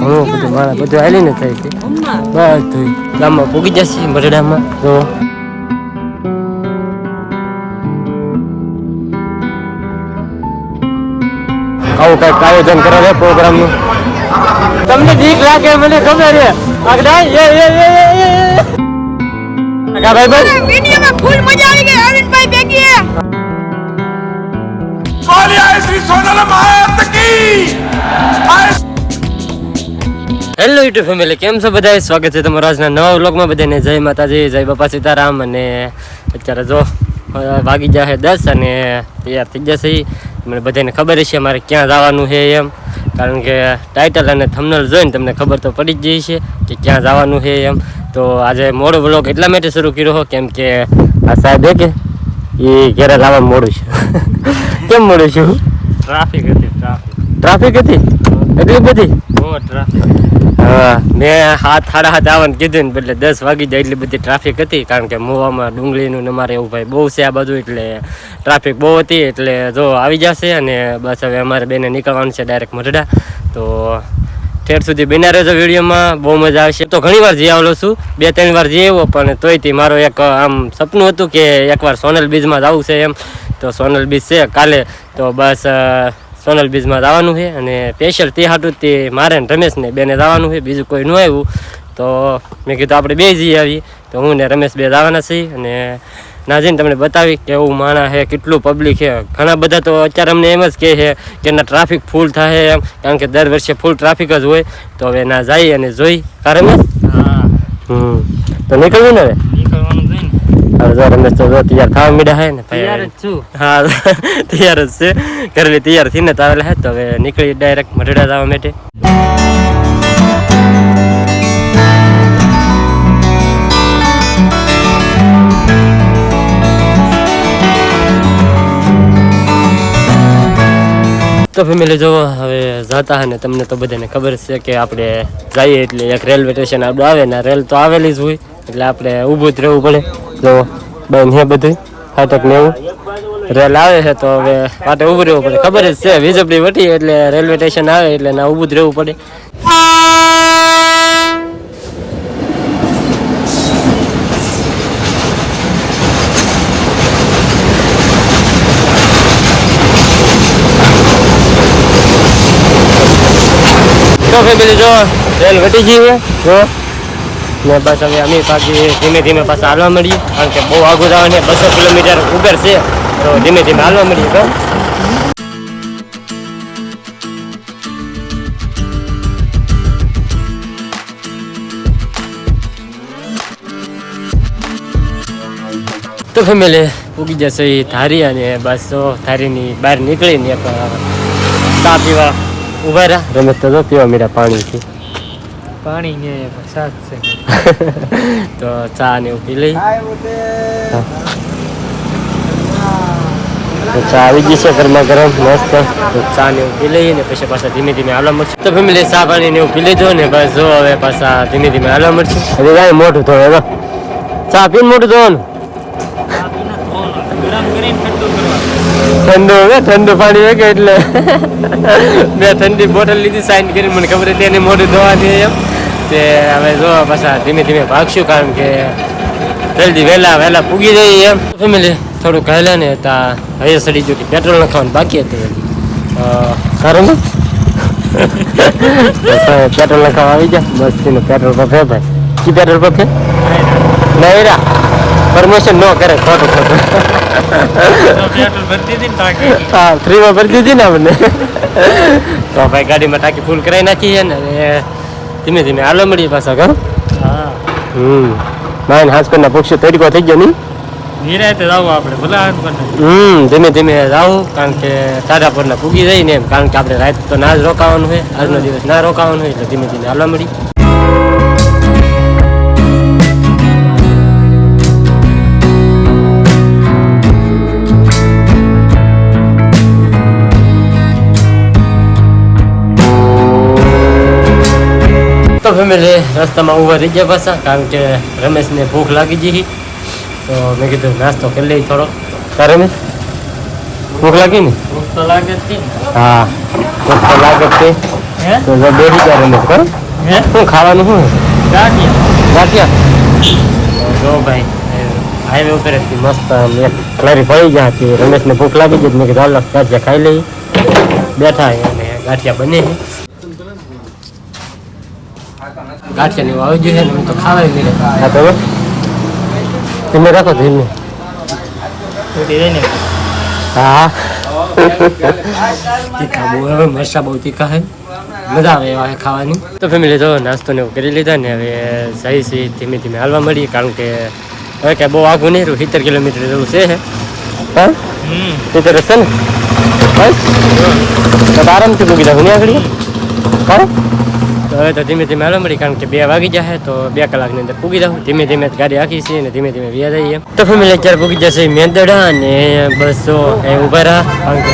હું બધું મારા બધું હાલીને થાય છે. બધું ગામમાં પૂગી જશે મરડામાં. તો આવું કંઈક આયોજન કરાવે પ્રોગ્રામનું તમને ઠીક લાગે મને ખબર છે આગડા એ એ એ એ ભાઈ હેલો યુટ્યુબ ફેમિલી કેમ છો બધા સ્વાગત છે તમારા આજના નવા વ્લોગમાં બધાને જય માતાજી જય બાપા સીતારામ. અને અત્યારે જો વાગી જશે દસ અને તૈયાર થઈ જશે મને બધાને ખબર છે મારે ક્યાં જવાનું છે એમ. કારણ કે ટાઇટલ અને થમનલ જોઈને તમને ખબર તો પડી જ જઈ છે કે ક્યાં જવાનું છે એમ. તો આજે મોડો વ્લોગ એટલા માટે શરૂ કર્યો હો કેમ કે આ સાહેબ હે કે એ ઘેરે લાવવા મોડું છે. કેમ મોડું છું? ટ્રાફિક હતી ટ્રાફિક ટ્રાફિક હતી? એટલી બધી ટ્રાફિક હા મેં હાથ સાડા હાથ આવવાનું કીધું ને એટલે દસ વાગી જાય એટલી બધી ટ્રાફિક હતી કારણ કે મોવામાં ડુંગળીનું ને મારે એવું ભાઈ બહુ છે આ બધું એટલે ટ્રાફિક બહુ હતી એટલે જો આવી જશે અને બસ હવે અમારે બેને નીકળવાનું છે ડાયરેક્ટ મરડા. તો ઠેર સુધી બિના રહેજો વિડીયોમાં બહુ મજા આવશે. તો ઘણી વાર જઈ આવેલો છું બે ત્રણ વાર જઈ આવ્યો પણ તોય તે મારો એક આમ સપનું હતું કે એકવાર સોનલ બીચમાં જવું છે એમ. તો સોનલ બીચ છે કાલે તો બસ સોનલ બીજમાં જવાનું છે અને સ્પેશિયલ તે હાટું તે મારે ને રમેશને બેને જવાનું છે બીજું કોઈ ન આવ્યું. તો મેં કીધું આપણે બે જઈએ આવી. તો હું ને રમેશ બે જવાના છીએ અને નાજીને તમને બતાવી કેવું માણા છે કેટલું પબ્લિક છે. ઘણા બધા તો અત્યારે અમને એમ જ કહે છે કે એના ટ્રાફિક ફૂલ થાય એમ કારણ કે દર વર્ષે ફૂલ ટ્રાફિક જ હોય. તો હવે ના જાય અને જોઈ. કારણ હા. હમ. તો નીકળ્યું ને હવે નીકળવાનું છે ને હવે જો રમેશ તો જો તૈયાર થવા મીડા હે ને તૈયાર જ છું. હા તૈયાર જ છે. ઘરે તૈયાર થઈને તો આવેલા હે તો હવે નીકળી ડાયરેક્ટ મઢડા જવા માટે. તો ફેમિલી જો હવે જતા હે ને તમને તો બધાને ખબર છે કે આપણે જઈએ એટલે એક રેલવે સ્ટેશન આપણું આવે ને રેલ તો આવેલી જ હોય એટલે આપણે ઊભું જ રહેવું પડે. જો બેન હે બધી ફાટક ને એવું રેલ આવે છે, તો હવે માટે ઊભું રહેવું પડે. ખબર જ છે, વીજળી વટી એટલે રેલવે સ્ટેશન આવે એટલે ના ઊભું જ રહેવું પડે. તો ફેમિલી જો રેલ વટી ગઈ છે, જો. ને બસ હવે અમે પાછી ધીમે ધીમે પાછા હાલવા મળીએ. કારણ કે બહુ આગું જવાનું ને બસો કિલોમીટર ઉગર છે. તો ધીમે ધીમે હાલવા મળીએ તો તો ફેમિલી ઉગી જશે ધારી અને બસ તો ધારીની બહાર નીકળીને ચા પીવા ઊભા રહ્યા. રમેશ તો પીવા મીરા પાણીથી. પાણી ને વરસાદ છે. તો ચા ને એવું પી લઈ. ચા આવી ગઈ છે ગરમા ગરમ મસ્ત. ચા ને એવું પી લઈએ ને પછી પાછા ધીમે ધીમે હાલવા મળશે. તો ફેમિલી ચા પાણી ને એવું પી લીધું ને બસ જો હવે પાછા ધીમે ધીમે હાલવા મળશે. હવે કાંઈ મોઢું ધોવે તો ચા પીને ગરમ કરીને ઠંડુ હવે ઠંડુ પાણી હોય કે એટલે. મેં ઠંડી બોટલ લીધી સાઈન કરી મને ખબર હતી એને મોઢું ધોવાની એમ. તે હવે જો પાછા ધીમે ધીમે ભાગશું કારણ કે જલ્દી વહેલા વહેલા પૂગી જઈએ એમ. ફેમિલી થોડુંક કહેલા ને તા હવે સડી ગયું કે પેટ્રોલ નાખવાનું બાકી હતું ને? પેટ્રોલ નાખવા આવી જા મસ્તીનું પેટ્રોલ પંપ હે ભાઈ. કી પેટ્રોલ પંપ હે નહીં પરમિશન ન કરે ખોટું ખોટું. હા ફ્રીમાં ભરી દીધી ને આપણને. તો ભાઈ ગાડીમાં ટાંકી ફૂલ કરાવી નાખી છે ને ધીમે ધીમે. હાલો મળીએ પાછા ઘર હા. હમ. માઇન હાસકરના પક્ષી તરીકો થઈ ગયો નહીં. નિરાયતે જાવ આપણે ભલા હાથ હમ ધીમે ધીમે જાવ કારણ કે તારા પરના પૂગી જાય ને એમ કારણ કે આપણે રાત તો ના જ રોકાવાનું હોય આજનો દિવસ ના રોકાવાનું હોય એટલે ધીમે ધીમે હાલવા મળી તો ફેમિલી રસ્તામાં ઊભા રહી ગયા પાછા કારણ કે રમેશને ભૂખ લાગી ગઈ તો મેં કીધું નાસ્તો કરી લઈ થોડો. તારે રમેશ? ભૂખ લાગી ને? ભૂખ તો લાગે જ હા ભૂખ તો લાગે જ તો જો બે હજાર રમેશ કરો શું ખાવાનું શું? ગાંઠિયા. ગાંઠિયા? જો ભાઈ હાઈવે ઉપર મસ્ત ક્લારી પડી ગયા હતી. રમેશને ભૂખ લાગી ગઈ મેં કીધું હાલો ગાંઠિયા ખાઈ લઈ બેઠા અને ગાંઠિયા બને છે. ગાંઠિયા ને એવું આવી ને તો ખાવાય નહીં. હા તો ધીમે રાખો ધીમે ને હા. તીખા બહુ હવે મરસા બહુ તીખા હે મજા આવે એવા ખાવાની. તો ફેમિલી જો નાસ્તો ને એવું કરી લીધા ને હવે સહી સહી ધીમે ધીમે હાલવા મળીએ કારણ કે હવે કે બહુ આઘું નહીં રહ્યું. સિત્તેર કિલોમીટર જેવું છે હા. હમ. સિત્તેર હશે ને? બસ. તો આરામથી મૂકી દઉં ને આગળ? હા? તો હવે તો ધીમે ધીમે મળી કારણ કે બે વાગી જશે, તો બે કલાકની અંદર પૂગી જાઉં. ધીમે ધીમે ગાડી આખી છે અને ધીમે ધીમે વ્યા જઈએ. તો ફેમિલી અત્યારે પૂગી જશે મેંદડા અને બસો એ ઊભા રહ્યા કારણ કે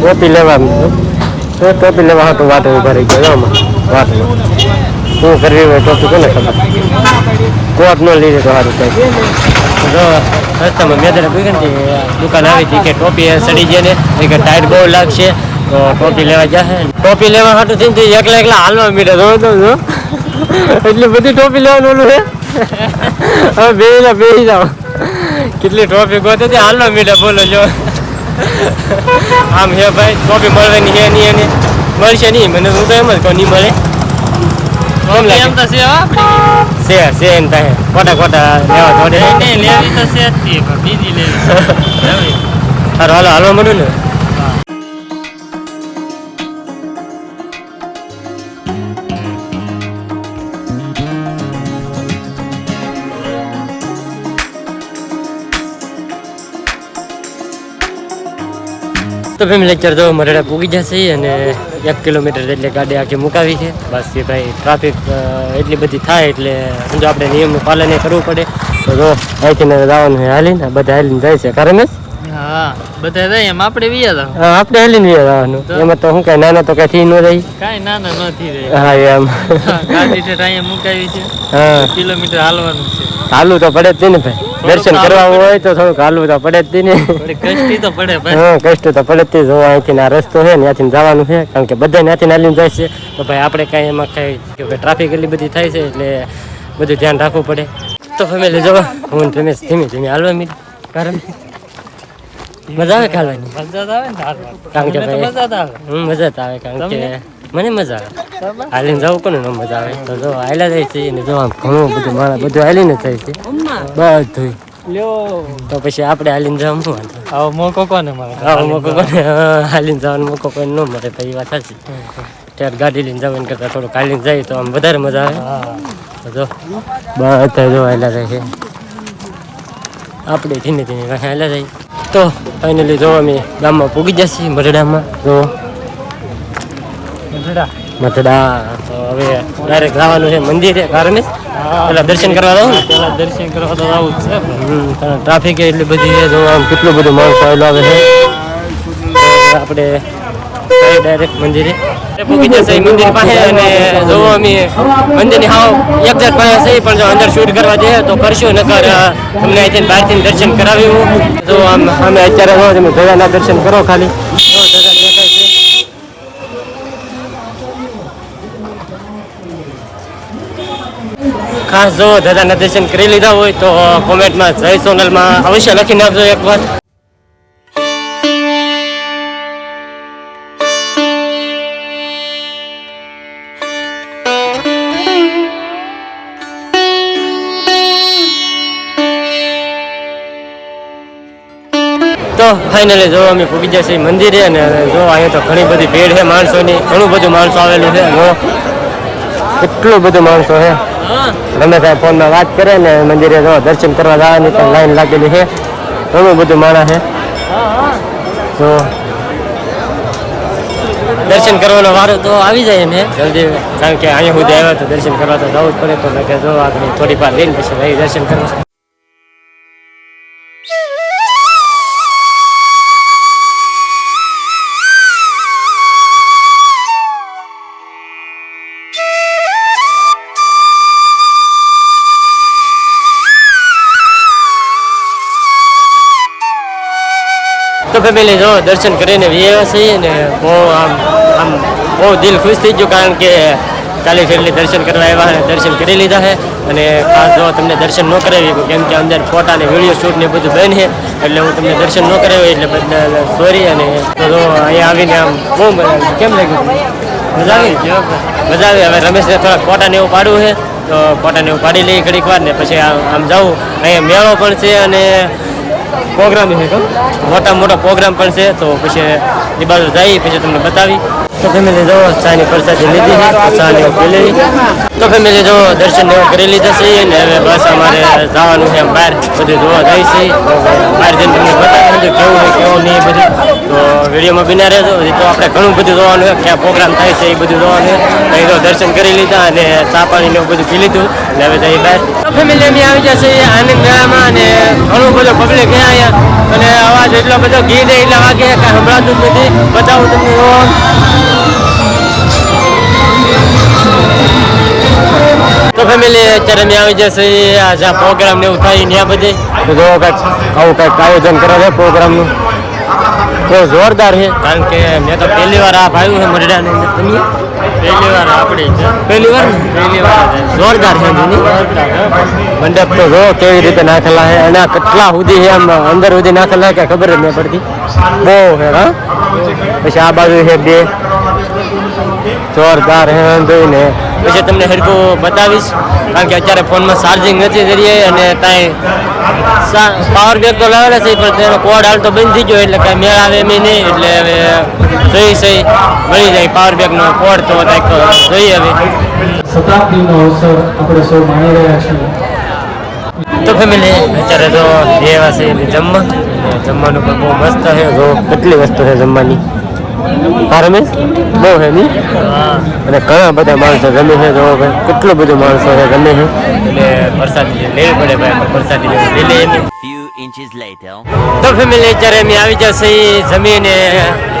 ટોપી લેવા તો ટોપી લેવા તો વાત ઊભા રહી ગયો. વાટમાં શું કરવી હોય ટોપી, કોને ખબર? કોટ ન લીધે તો સારું કંઈક જો, રસ્તામાં મેદડા પૂગી દુકાન આવી હતી કે ટોપી સડી જાય ને. કે ટાઈટ બહુ લાગશે. તો ટોપી લેવા જશે ટોપી લેવા હાટું થઈને એકલા એકલા હાલવા મીડે જો તો જો. એટલી બધી ટોપી લેવાનું ઓલું છે હવે બે જાઓ બે જાઓ કેટલી ટોપી ગોતે તે હાલવા મીડે બોલો જો. આમ હે ભાઈ ટોપી મળવાની હે નહીં એને મળશે નહીં મને હું તો એમ જ કહું નહીં મળે. એમ તો છે છે છે એમ થાય. ખોટા ખોટા લેવા થોડે નહીં, નહીં, લેવી તો છે જ તે, પણ બીજી લેવી. છે. હાલો હાલો હાલવા મળ્યું ને? તો ફેમિલી લેક્ચર તો મરડા પૂગી જશે અને એક કિલોમીટર એટલે ગાડી આખી મુકાવી છે. બસ એ ભાઈ ટ્રાફિક એટલી બધી થાય એટલે સમજો આપણે નિયમનું પાલન કરવું પડે. તો જો અહીંથી જવાનું છે હાલીને બધા હાલીને જાય છે. કારણ હા બધા જાય એમ. આપણે વિયા જાવ હા, આપણે હાલીને વ્યા જવાનું. એમાં તો શું કાંઈ નાના તો કાંઈ થી ન રહી. કાંઈ નાના રહે. હા એમ. ગાડી અહીંયા મુકાવી છે. હા. કિલોમીટર હાલવાનું છે. હાલવું તો પડે જ છે ને ભાઈ. દર્શન કરવા હોય તો થોડુંક હાલવું તો પડે જ નહીં ને. કષ્ટી તો પડે હા કષ્ટ તો પડે જ તે. જો અહીંથી આ રસ્તો છે ત્યાંથી જવાનું છે. કારણ કે બધા ત્યાંથી હાલીને જાય છે. તો ભાઈ આપણે કાંઈ એમાં કાંઈ ટ્રાફિક એટલી બધી થાય છે એટલે બધું ધ્યાન રાખવું પડે. તો ફેમિલી જો હું તમે ધીમે ધીમે હાલવા મીડી કારણ મજા આવે ખાવાની? મજા આવે ને કારણ કે મજા આવે. કારણ કે? મને મજા આવે. હાલીને જવું કોને ન મજા આવે. તો જો હાલ્યા જાય છે ને જો આમ ઘણું બધું મારા બધું હાલીને થાય છે. બધું લ્યો. તો પછી આપણે હાલીને જવા શું આવો મોકો કોને મળે? આવો મોકો કોને? હાલીને જવાનો મોકો કોઈ ન મળે એ વાત થશે ત્યારે ગાડી લઈને જવાનું કરતાં થોડુંક હાલીને જાય તો આમ વધારે મજા આવે. હા જો બધા જો હાલા જાય છે. આપણે ધીમે ધીમે હાલા જાય. તો ફાઇનલી જો અમે ગામમાં પૂગી જશે મરડામાં. જો તો હવે ડાયરેક્ટ જવાનું છે મંદિરે કારણે પેલા દર્શન કરવા જાવ પેલા દર્શન કરવા તો આવું જ છે. ટ્રાફિક એટલી બધી છે જો આમ કેટલું બધું માણસ આવેલો આવે છે. આપણે ડાયરેક્ટ મંદિરે. મંદિર પાસે અને જો અમે મંદિરની હાવ એક જાત પાસે છે પણ જો અંદર શૂટ કરવા જઈએ તો કરશું નકર તમને અહીંથી બહારથી દર્શન કરાવ્યું. જો આમ અમે અત્યારે તમે દર્શન કરો ખાલી જો ધજા દેખાય છે ખાસ જો દાદાના દર્શન કરી લીધા હોય તો કોમેન્ટમાં જય સોનલમાં અવશ્ય લખી નાખજો એકવાર. તો ફાઇનલી જો અમે પૂગી જશે મંદિરે અને જો અહીંયા તો ઘણી બધી ભીડ છે માણસોની, ઘણું બધું માણસો આવેલું છે. એટલું બધું માણસો હા રમેશ સાહેબ ફોનમાં વાત કરે ને મંદિરે જો દર્શન કરવા જવાની પણ લાઈન લાગેલી છે. ઘણું બધું માણસ છે. તો દર્શન કરવાનો વારો તો આવી જાય ને જલ્દી કારણ કે અહીંયા સુધી આવ્યા તો દર્શન કરવા તો જવું જ પડે તો મેં જો આપણે થોડી વાર લઈને પછી દર્શન કરવા. ફેમિલી જો, દર્શન કરીને વ્યવસ્થિત છીએ ને બહુ આમ આમ બહુ દિલ ખુશ થઈ ગયું કારણ કે કાલે ફેરલી દર્શન કરવા આવ્યા અને દર્શન કરી લીધા છે. અને ખાસ જો તમને દર્શન ન કરાવી, કેમ કે અંદર ફોટા ને વીડિયો શૂટ ને બધું બંધ છે, એટલે હું તમને દર્શન ન કરાવ્યું એટલે બધા સોરી અને તો જો અહીંયા આવીને આમ બહુ. કેમ લાગ્યું? મજા આવી? મજા આવી. હવે રમેશને થોડા ફોટા ને એવું પાડવું છે. તો ફોટા ને એવું પાડી લઈએ ઘડીક વાર ને પછી આમ જાઉં. અહીંયા મેળો પણ છે અને પ્રોગ્રામ છે મોટા મોટા પ્રોગ્રામ પણ છે તો પછી એ બાજુ જઈએ પછી તમને બતાવી. તો ફેમિલી જો ચાની પ્રસાદી લીધી છે ચાની ચા ને એવું પી તો ફેમિલી જો દર્શન એવું કરી લીધા છે, અને હવે બસ અમારે જવાનું છે બહાર. બધું જોવા જાય છે. બહાર જઈને તમને બતાવી કેવું કેવું નહીં બધું. તો વિડીયોમાં બિના રહેજો. હજી તો આપણે ઘણું બધું જોવાનું ક્યાં પ્રોગ્રામ થાય છે એ બધું જોવાનું છે. તો દર્શન કરી લીધા અને ચા પાણી ને એવું બધું પી લીધું. અને હવે જઈ બહાર. ફેમિલી અમે આવી જશે આનંદ મેળામાં અને ઘણું બધું પબ્લિક છે અહીંયા. અને અવાજ એટલો બધો ગીત એટલા વાગે કાંઈ સંભળાતું નથી. બતાવું તમને. તો ફેમિલી અત્યારે અમે આવી જશે આ જ્યાં પ્રોગ્રામ ને એવું થાય ત્યાં બધે. જો કંઈક આવું કંઈક આયોજન કરે છે પ્રોગ્રામનું બહુ જોરદાર છે. કારણ કે મેં તો પહેલી વાર આ ભાવ્યું છે મરડાને અંદર. પહેલી વાર આપણી પહેલી વાર પહેલી વાર જોરદાર છે જીની મંડપ તો જો કેવી રીતે નાખેલા છે અને આ કેટલા સુધી છે આમ અંદર સુધી નાખેલા કે ખબર જ નહીં પડતી? બહુ છે હા? પછી આ બાજુ છે બે. જોરદાર હે જોઈને પછી તમને હરખું બતાવીશ કારણ કે અત્યારે ફોનમાં ચાર્જિંગ નથી કરીએ અને ત્યાં પાવર બેગ તો લાવેલા છે પણ તેનો કોડ હાલ તો બંધ થઈ ગયો એટલે કાંઈ મેળ આવે એમ નહીં એટલે હવે જોઈ સહી મળી જાય પાવર બેગનો કોડ તો કાંઈક જોઈએ હવે. શતાબ્દીનો અવસર આપણે સૌ માણી રહ્યા છીએ. તો ફેમિલી અત્યારે તો એવા છે જમવા જમવાનું પણ બહુ મસ્ત છે જો કેટલી વસ્તુ છે જમવાની? હા રમેશ બહુ હે ની અને ઘણા બધા માણસો ગમે છે જો ભાઈ. કેટલું બધું માણસો છે ગમે છે? એટલે પ્રસાદી લેવી પડે ભાઈ તો પ્રસાદી લેવી લઈ લઈએ ફ્યુ ઇન્ચીસ later. તો ફેમિલી અત્યારે અમે આવી જશે જમીને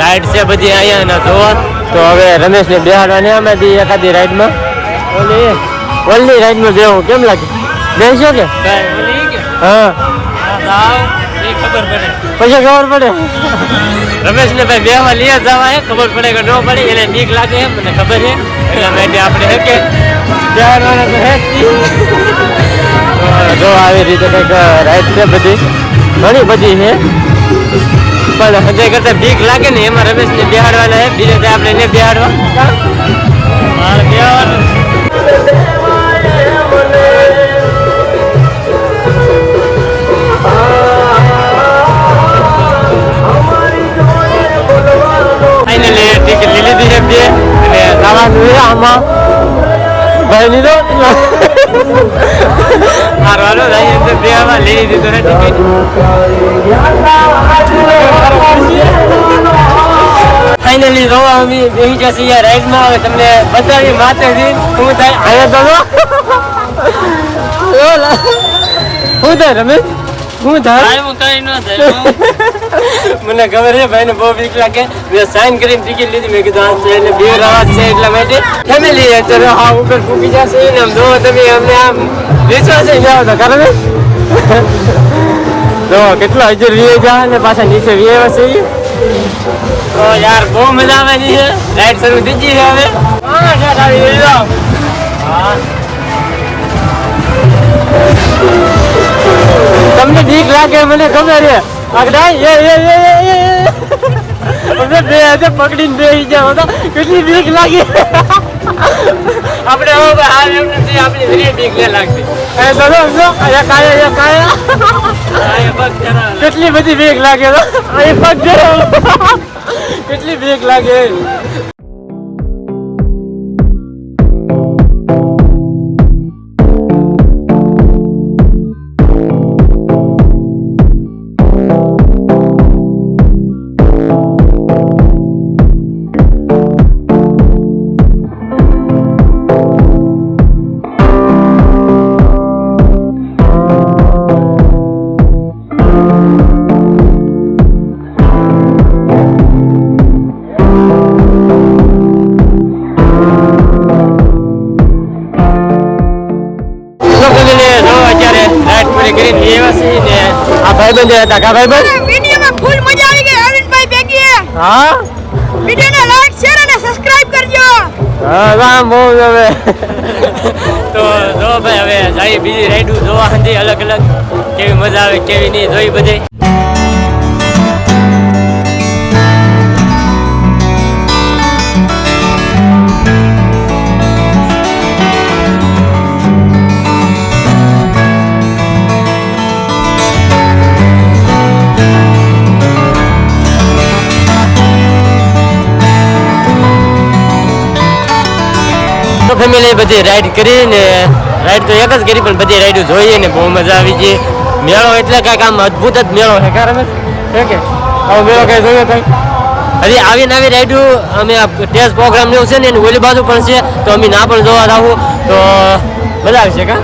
રાઈડ છે બધી અહીંયા ના જોવા. તો હવે રમેશને બેહાડવાની બી એકાદી રાઈડમાં ઓલી ઓલી રાઈડમાં બેહું. કેમ લાગે? બેસજો કે? હા. એ ખબર પડે. પછી ખબર પડે. રમેશને ભાઈ બેહવા લઈ જવા હે ખબર પડે કે ન પડે એને બીક લાગે એમ મને ખબર છે એટલે માટે આપણે હે કે તો હે જ આવી રીતે કંઈક રાઈડ છે બધી. ઘણી બધી છે પણ હૃદય કરતા બીક લાગે ને એમાં રમેશને બિહાડવાના હે બીજે આપણે એને બિહાડવા. મારે બેહાડવાનું છે. અને જવાનું છે આમાં. ભાઈ લીધો મારવાનો થાય અંદર બે આમાં લઈ લીધી ટિકિટ ફાઇનલી જોવા અમે બેસી જશે અહીંયા રાઈડમાં હવે તમને બતાવી માથેથી શું થાય. અહીંયા તો. શું થાય રમેશ? શું થાય? કઈ ન થાય મને ખબર છે, ભાઈને બહુ બીક લાગે. મેં સાઈન કરીને ટિકિટ લીધી. મેં કીધું, આ છે એટલે બે રવાજ છે એટલા માટે ફેમિલી અત્યારે હા ઉપર ફૂકી જશે ને આમ જો તમે અમને આમ વિશ્વાસ જ જાઓ તો કારણ જો, કેટલા હજુ રીએ જા ને પાછા નીચે વીએ વસે તો યાર, બહુ મજા આવવાની છે. રાઈડ શરૂ થઈ ગઈ છે હવે. હા, ઠેઠ આવી ગઈ હા. તમને બીક લાગે, મને ખબર છે. આગળ એ એ એ એ એ અમે બે હાથે પકડીને બેસી જાવ તો કેટલી બીક લાગે. આપણે હવે હાલ એમ નથી આપણી ઘણી બીક લે લાગતી. એ દાદા સમજો અહીંયા કાયા અહીંયા કાયા. કેટલી બધી બીક લાગે. તો અહીં પગ. કેટલી બીક લાગે. રાઈડ એવા ને આ ભાઈબંધ હતા. કા ભાઈબંધ? વિડીયોમાં ફૂલ મજા આવી ગઈ. અરવિંદભાઈ ભેગી હા? વિડીયોને લાઈક શેર અને સબસ્ક્રાઇબ કરજો. હા રામ બહુ હવે. તો જો ભાઈ હવે જાય બીજી રાઈડું જોવા. હતી અલગ અલગ કેવી મજા આવે કેવી નહીં જોઈ બધી. તો બધી રાઈડ કરી ને રાઈડ તો એક જ કરી પણ બધી રાઈડ જોઈએ ને બહુ મજા આવી ગઈ. મેળો એટલે કાંઈક આમ અદ્ભુત જ મેળો છે કા રમેશ? કે? આવો મેળો કઈ જોઈએ તઈ હજી આવી નવી રાઈડો અમે આ ટેસ્ટ પ્રોગ્રામ જેવું છે ને એની ઓલી બાજુ પણ છે તો અમે ના પણ જોવા જાવું તો મજા આવશે કા?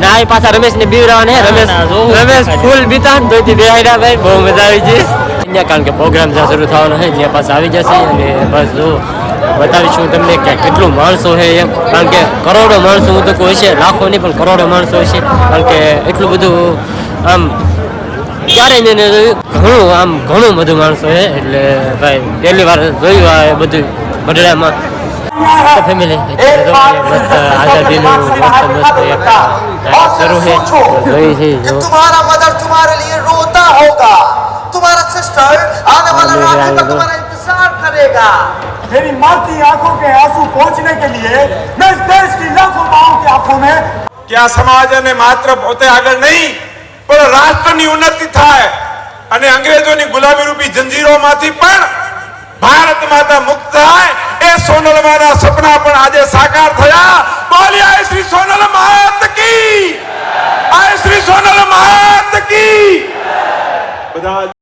ના એ પાછા રમેશ. ને બીવરાવાને રમેશ રમેશ ફૂલ બીતા તોયથી બેહાડ્યા ભાઈ બહુ મજા આવી ગઈ. અહીંયા કારણ કે પ્રોગ્રામ જ્યાં શરૂ થવાનો છે ત્યાં પાછા આવી જશે અને બસ જો. બતાવીશું તમને કે કેટલું માણસો છે એમ કારણ કે કરોડો માણસો હું તો કોઈ છે લાખો નહીં પણ કરોડો માણસો છે કારણ કે એટલું બધું આમ ક્યારેય નહીં ને જોયું. ઘણું આમ ઘણું બધું માણસો છે એટલે ભાઈ પહેલી વાર જોયું આ એ બધું બદડામાં ફેમિલી મસ્ત આઝાદીનું મસ્ત મસ્ત એક નાટક શરૂ છે તો જોઈ છે कि જો तुम्हारा मदर तुम्हारे लिए रोता होगा तुम्हारा सिस्टर आने वाला अरे राखी यार, तक तुम्हारा इंतजार करेगा मेरी माँ की आंखों के आंसू पहुंचने के लिए मैं इस देश की लाखों माओं की आंखों में કે આ સમાજ અને માત્ર પોતે આગળ નહીં પણ રાષ્ટ્રની ઉન્નતિ થાય અને અંગ્રેજોની ગુલામી રૂપી જંજીરોમાંથી પણ ભારત માતા મુક્ત થાય એ સોનલમાના સપના પણ આજે સાકાર થયા બોલી આય શ્રી સોનલ માત કી આય શ્રી સોનલ માત કી બધા